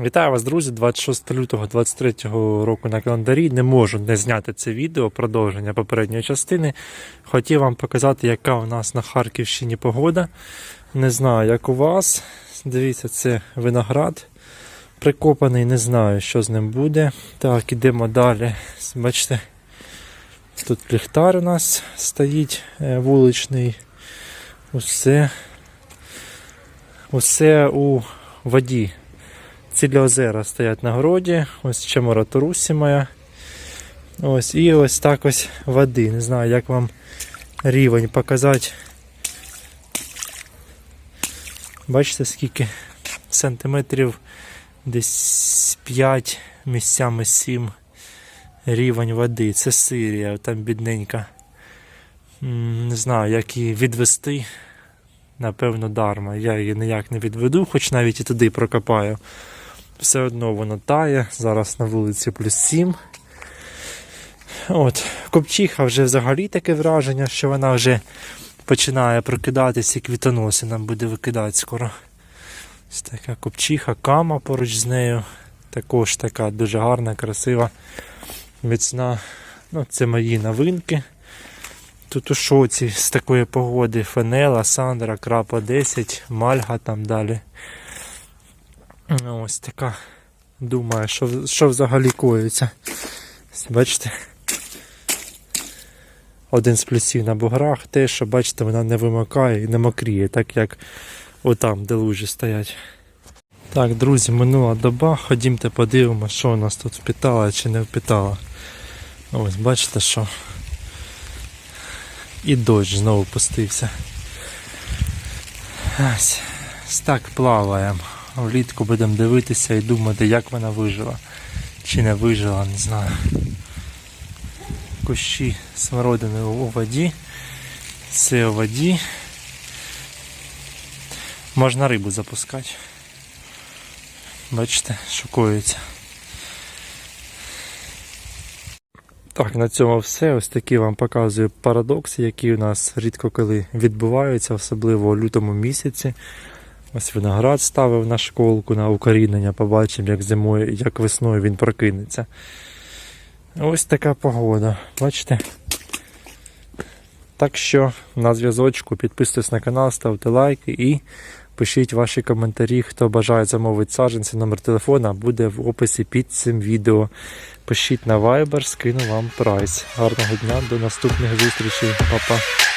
Вітаю вас, друзі! 26 лютого 23 року на календарі. Не можу не зняти це відео, продовження попередньої частини. Хотів вам показати, яка у нас на Харківщині погода. Не знаю, як у вас. Дивіться, це виноград прикопаний, не знаю, що з ним буде. Так, ідемо далі. Бачите, тут ліхтар у нас стоїть е, вуличний. Усе, усе у воді. Цілі озера стоять на городі, ось чемора Турусі моя. Ось, і ось так ось води. Не знаю, як вам рівень показати. Бачите, скільки сантиметрів десь 5 місцями 7 рівень води. Це Сирія, там бідненька. Не знаю, як її відвести. Напевно, дарма. Я її ніяк не відведу, хоч навіть і туди прокопаю. Все одно воно тає. Зараз на вулиці плюс 7. От, Копчиха вже взагалі таке враження, що вона вже починає прокидатися і квітоноси нам буде викидати скоро. Ось така копчиха, кама поруч з нею. Також така дуже гарна, красива, міцна. Ну, це мої новинки. Тут у шоці з такої погоди Фенела, Сандра, Крапа 10, Мальга там далі. Ось така. Думаю, що, що взагалі коїться. Бачите? Один з плюсів на буграх те, що бачите, вона не вимикає і не мокріє, так як отам, де лужі стоять. Так, друзі, минула доба. Ходімте подивимося, що у нас тут впітала чи не впітала. Ось, бачите, що і дощ знову пустився. Ось так плаваємо. Влітку будемо дивитися і думати, як вона вижила. Чи не вижила, не знаю. Кущі смородини у воді. Це у воді. Можна рибу запускати. Бачите, шокується. Так, на цьому все. Ось такі вам показую парадокси, які у нас рідко коли відбуваються, особливо у лютому місяці. Ось виноград ставив на школку на укорінення, побачимо, як зимою, як весною він прокинеться. Ось така погода. Бачите? Так що на зв'язочку підписуйтесь на канал, ставте лайки і пишіть ваші коментарі. Хто бажає замовити саджанці, номер телефона буде в описі під цим відео. Пишіть на Viber, скину вам прайс. Гарного дня, до наступних зустрічей, Па-па.